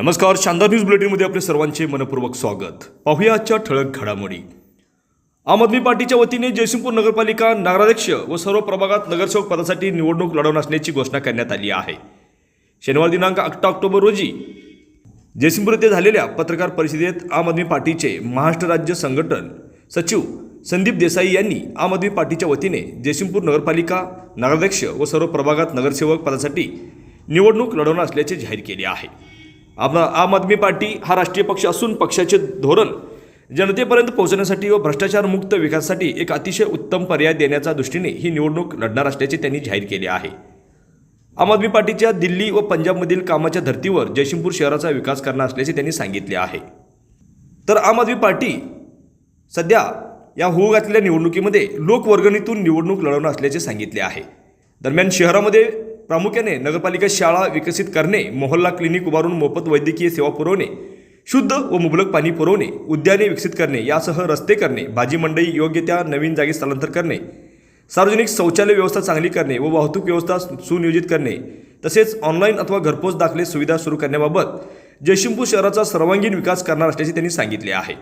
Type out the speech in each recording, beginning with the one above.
नमस्कार शानदार न्यूज बुलेटिनमध्ये आपले सर्वांचे मनपूर्वक स्वागत. पाहूया आजच्या ठळक घडामोडी. आम आदमी पार्टीच्या वतीने जयसिंगपूर नगरपालिका नगराध्यक्ष व सर्व प्रभागात नगरसेवक पदासाठी निवडणूक लढवणार असण्याची घोषणा करण्यात आली आहे. शनिवार दिनांक अठरा ऑक्टोबर रोजी जयसिंगपूर येथे झालेल्या पत्रकार परिषदेत आम आदमी पार्टीचे महाराष्ट्र राज्य संघटन सचिव संदीप देसाई यांनी आम आदमी पार्टीच्या वतीने जयसिंगपूर नगरपालिका नगराध्यक्ष व सर्व प्रभागात नगरसेवक पदासाठी निवडणूक लढवणार असल्याचे जाहीर केले आहे. आम आम आदमी पार्टी हा राष्ट्रीय पक्ष असून पक्षाचे धोरण जनतेपर्यंत पोहोचण्यासाठी व भ्रष्टाचारमुक्त विकासासाठी एक अतिशय उत्तम पर्याय देण्याच्या दृष्टीने ही निवडणूक लढणार असल्याचे त्यांनी जाहीर केले आहे. आम आदमी पार्टीच्या दिल्ली व पंजाबमधील कामाच्या धर्तीवर जयसिंगपूर शहराचा विकास करणार असल्याचे त्यांनी सांगितले आहे. तर आम आदमी पार्टी सध्या या होऊ घातलेल्या निवडणुकीमध्ये लोकवर्गणीतून निवडणूक लढवणार असल्याचे सांगितले आहे. दरम्यान शहरामध्ये प्रामुख्याने नगरपालिका शाळा विकसित करणे मोहल्ला क्लिनिक उभारून मोफत वैद्यकीय सेवा पुरवणे शुद्ध व मुबलक पाणी पुरवणे उद्याने विकसित करणे यासह रस्ते करणे भाजी मंडई योग्य त्या नवीन जागी स्थलांतर करणे सार्वजनिक शौचालय व्यवस्था चांगली करणे व वाहतूक व्यवस्था सुनियोजित करणे तसेच ऑनलाईन अथवा घरपोच दाखले सुविधा सुरू करण्याबाबत जयशिंपूर शहराचा सर्वांगीण विकास करणार असल्याचे त्यांनी सांगितले आहे.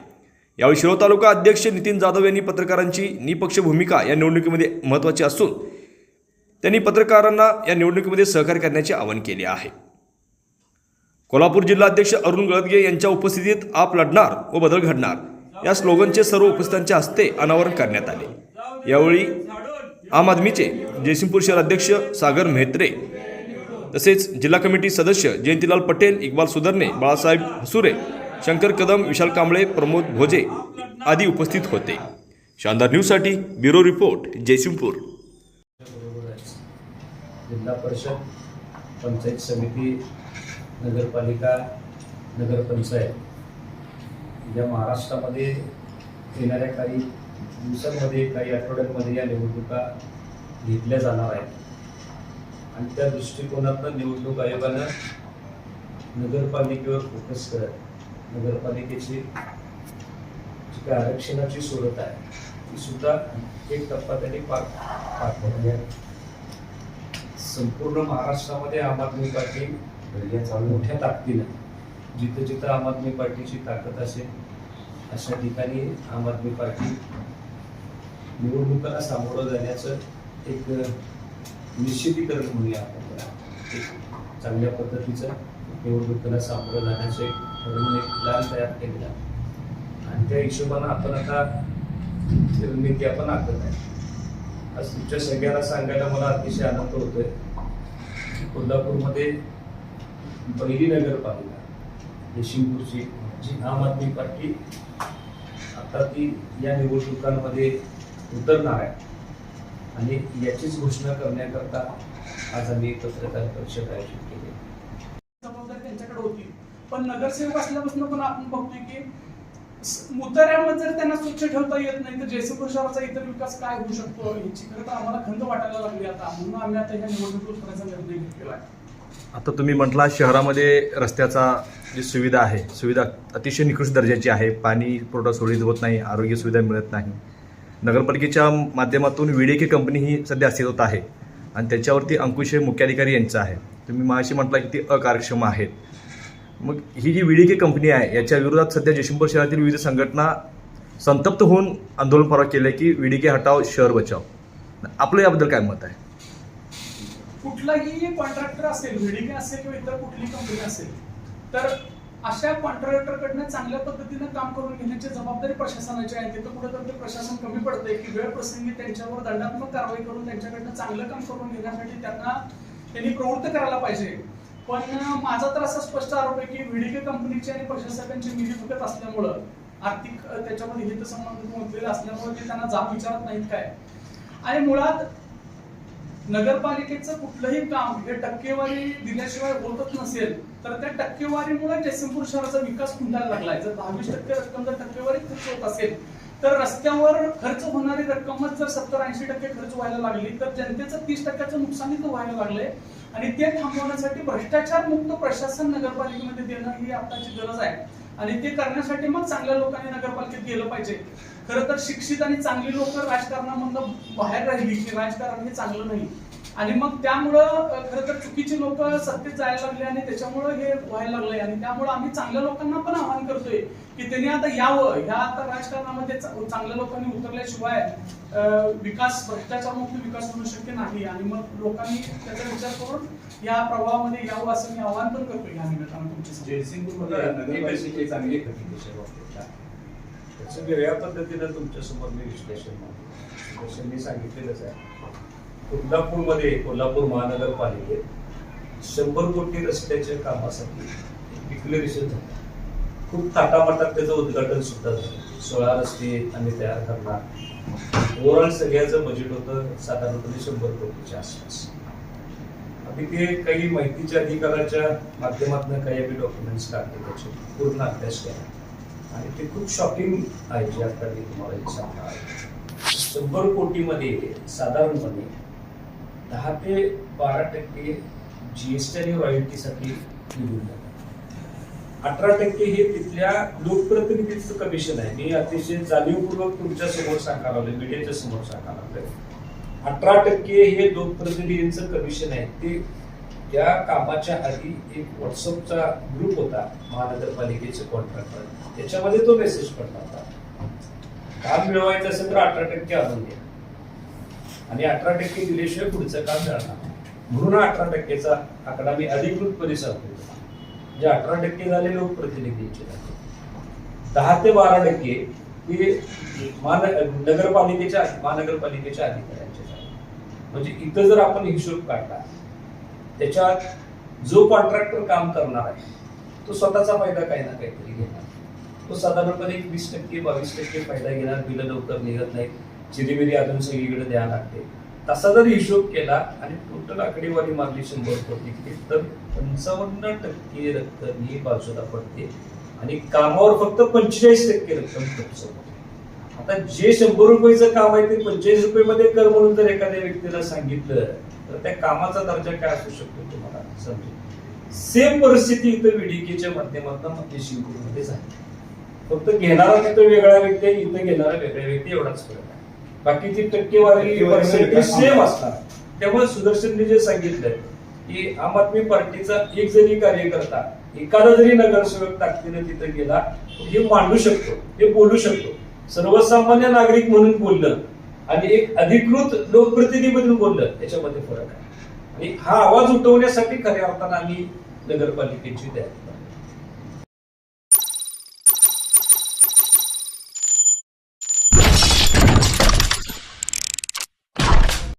यावेळी शिरोळ तालुका अध्यक्ष नितीन जाधव यांनी पत्रकारांची निपक्ष भूमिका या निवडणुकीमध्ये महत्त्वाची असून त्यांनी पत्रकारांना या निवडणुकीमध्ये सहकार्य करण्याचे आवाहन केले आहे. कोल्हापूर जिल्हाध्यक्ष अरुण गळदगे यांच्या उपस्थितीत आप लढणार व बदल घडणार या स्लोगनचे सर्व उपस्थितांच्या हस्ते अनावरण करण्यात आले. यावेळी आम आदमीचे जयसिंगपूर शहर अध्यक्ष सागर मेहत्रे तसेच जिल्हा कमिटी सदस्य जयंतीलाल पटेल इक्बाल सुधरणे बाळासाहेब हसुरे शंकर कदम विशाल कांबळे प्रमोद भोजे आदी उपस्थित होते. शानदार न्यूजसाठी ब्युरो रिपोर्ट जयसिंगपूर. जिल्हा परिषद पंचायत समिती नगरपालिका नगरपंचायत. या महाराष्ट्रामध्ये येणाऱ्या काही दिवसांमध्ये काही आठवड्यांमध्ये या निवडणुका घेतल्या जाणार आहेत. आणि त्या दृष्टिकोनातनं निवडणूक आयोगानं नगरपालिकेवर फोकस करत नगरपालिकेची जी काही आरक्षणाची सोडत आहे ती सुद्धा एक टप्पा त्यांनी पार पार आहे. संपूर्ण महाराष्ट्रामध्ये आम आदमी पार्टी मोठ्या ताकदीनं जिथं जिथं आम आदमी पार्टीची ताकद असेल अशा ठिकाणी आम आदमी पार्टी निवडणुकांना सामोरं जाण्याचं एक निश्चितीकरण म्हणूया आपण एक चांगल्या पद्धतीचं निवडणुकीला सामोरं जाण्याचं एक म्हणून एक प्लॅन तयार केलेला आणि त्या हिशोबानं आपण आता रणनीती आपण आखत आहे. आज तुमच्या सगळ्यांना सांगायला मला अतिशय आनंद होतोय. कोल्हापूरमध्ये पहिली नगरपालिका जयशिंगपूरची जी आम आदमी पार्टी आता ती या निवडणुकांमध्ये उतरणार आहे. आणि याचीच घोषणा करण्याकरता आज आम्ही पत्रकार परिषद आयोजित केली. जबाबदारी त्यांच्याकडे होती. पण नगरसेवक असल्यापासून पण आपण बघतोय की मुताऱ्यामध्ये जर त्यांना स्वच्छ ठेवता येत नाही तर जयसिंगपूर शहराचा इतर विकास काय होऊ शकतो? याची खरं तर आम्हाला खंत वाटायला लागली आता. म्हणून आम्ही आता ह्या निवडणूक उतरायचा निर्णय घेतलेला आहे. आता तुम्ही म्हटला शहरामध्ये रस्त्याचा जी सुविधा आहे सुविधा अतिशय निकृष्ट दर्जाची आहे. पाणी पुरवठा सुरळीत होत नाही आरोग्य सुविधा मिळत नाही. नगरपालिकेच्या माध्यमातून विडेके कंपनी ही सध्या अस्तित्वात आहे. आणि त्याच्यावरती अंकुश हे मुख्याधिकारी यांचं आहे. तुम्ही माशी म्हटला की ती अकार्यक्षम आहेत. मग ही जी विडीके कंपनी आहे याच्या विरोधात सध्या जयशंपूर शहरातील विविध संघटना संतप्त होऊन आंदोलन परवा केलं की विडीके हटाव शहर बचाव आपलं याबद्दल काय मत आहे? कुठलाही कॉन्ट्रॅक्टर असेल विडीके असेल किंवा इतर कुठली कंपनी असेल तर अशा कॉन्ट्रॅक्टरकडनं चांगल्या पद्धतीनं काम करून घेण्याची जबाबदारी प्रशासनाची आहे. तिथं कुठं ते प्रशासन कमी पडतंय की वेळ प्रसंगी त्यांच्यावर दंडात्मक कारवाई करून त्यांच्याकडनं चांगलं काम करून घेण्यासाठी त्यांना त्यांनी प्रवृत्त करायला पाहिजे. पण माझा तर असा स्पष्ट आरोप आहे की व्हिडिओ कंपनीची आणि प्रशासकांची निधी फुकत असल्यामुळं आर्थिक त्याच्यामध्ये हितसंबंध गुंतलेले असल्यामुळे ते त्यांना जाब विचारत नाहीत काय. आणि मुळात नगरपालिकेचं कुठलंही काम हे टक्केवारी दिल्याशिवाय होतच नसेल तर त्या टक्केवारीमुळे जयसिंगपूर शहराचा विकास खुंटायला लागलाय. जर दहावीस टक्के रक्कम जर टक्केवारी खर्च होत असेल तर रस्त्यावर खर्च होणारी रक्कमच जर सत्तर ऐंशी टक्के खर्च व्हायला लागली तर जनतेचं तीस टक्क्याचं नुकसान इथं व्हायला लागलंय. आणि ते थांबवण्यासाठी भ्रष्टाचार मुक्त प्रशासन नगरपालिकेमध्ये देणं ही आताची गरज आहे. आणि ते करण्यासाठी मग चांगल्या लोकांनी नगरपालिकेत गेलं पाहिजे. खरं तर शिक्षित आणि चांगली लोक राजकारणामधनं बाहेर राहिली की राजकारण हे चांगलं नाही. आणि मग त्यामुळं खरं तर चुकीची लोक सत्तेत जायला लागले आणि त्याच्यामुळं हे व्हायला लागलंय. आणि त्यामुळं आम्ही चांगल्या लोकांना पण आवाहन करतोय की त्यांनी आता यावं. ह्या आता राजकारणामध्ये चा- चांगल्या लोकांनी उतरल्याशिवाय विकास भ्रष्टाचारमुक्त विकास होणं शक्य नाही. आणि मग लोकांनी त्याचा विचार करून या प्रवाहामध्ये यावं असं मी आवाहन पण करतोय या निमित्तानं तुमच्या जयसिंगपूरमध्ये नगरपालिकेची चांगली त्याचं वेगळ्या पद्धतीनं तुमच्यासमोर मी विश्लेषण मी सांगितलेलंच आहे. कोल्हापूरमध्ये कोल्हापूर महानगरपालिकेत शंभर कोटी रस्त्याच्या कामासाठी डिक्लेरेशन झालं. खूप थाटामाटात त्याचं उद्घाटन सुद्धा झालं. सोळा रस्ते आम्ही तयार करणार. ओव्हरऑल सगळ्याचं बजेट होतं साधारणपणे शंभर कोटीच्या आसपास. आम्ही ते काही माहितीच्या अधिकाराच्या माध्यमातून काही आम्ही डॉक्युमेंट्स काढले त्याचे पूर्ण अभ्यास केला. आणि ते खूप शॉकिंग आहे जे आता मी तुम्हाला सांगणार शंभर कोटीमध्ये साधारणपणे दहा ते बारा टक्के जीएसटी आणि रॉयल्टीसाठी निघून जातात अठरा टक्के हे तिथल्या लोकप्रतिनिधीचं कमिशन आहे. मी अतिशय जाणीवपूर्वक तुमच्यासमोर सांगायला लागलोय मीडियाच्या समोर सांगायला लागलोय. अठरा टक्के हे लोकप्रतिनिधींचं कमिशन आहे. ते त्या कामाच्या आधी एक व्हॉट्सअपचा ग्रुप होता महानगरपालिकेचे कॉन्ट्रॅक्टर त्याच्यामध्ये तो मेसेज पडला होता. काम मिळवायचं असेल तर अठरा टक्के आणून घ्या आणि अठरा टक्के दिल्याशिवाय पुढचं काम जाणार म्हणून अठरा टक्केचा आकडा मी अधिकृतपणे सांगतो जे अठरा टक्के झाले लोकप्रतिनिधींचे. दहा ते बारा टक्के हे महान- नगरपालिकेच्या महानगरपालिकेच्या अधिकाऱ्यांचे म्हणजे इथं जर आपण हिशोब काढला त्याच्यात जो कॉन्ट्रॅक्टर काम करणार आहे तो स्वतःचा फायदा काही ना काहीतरी घेणार. तो साधारणपणे एक वीस टक्के बावीस टक्के फायदा घेणार बिलं लवकर निघत नाही चिरीमिरी अजून सगळीकडे द्यावं लागते. तसा जर हिशोब केला आणि टोटल आकडेवारी मारली शंभर कोटी तर पंचावन्न टक्के रक्कम ही बाजूला पडते. आणि कामावर फक्त पंचेचाळीस टक्के रक्कम खर्च होते. आता जे शंभर रुपयेचं काम आहे ते पंचेचाळीस रुपये मध्ये कर म्हणून जर एखाद्या व्यक्तीला सांगितलं तर त्या कामाचा दर्जा काय असू शकतो तुम्हाला समजेल. सेम परिस्थिती इथं विडीकेच्या माध्यमातून मध्य शिवपूरमध्ये झाली. फक्त घेणारा तिथं वेगळा व्यक्ती आहे इथं घेणारा वेगळा व्यक्ती एवढाच फरक आहे. बाकीची टक्केवारी पर्सेंटेज वेगळा सेम. असणार. त्यामुळे सुदर्शनने जे सांगितलंय की आम आदमी पार्टीचा एक जरी कार्यकर्ता एखादा जरी नगरसेवक ताकदीने तिथं गेला हे मांडू शकतो हे बोलू शकतो. सर्वसामान्य नागरिक म्हणून बोललं आणि एक अधिकृत लोकप्रतिनिधी म्हणून बोललं त्याच्यामध्ये फरक आहे. आणि हा आवाज उठवण्यासाठी खऱ्या अर्थानं आम्ही नगरपालिकेची करतो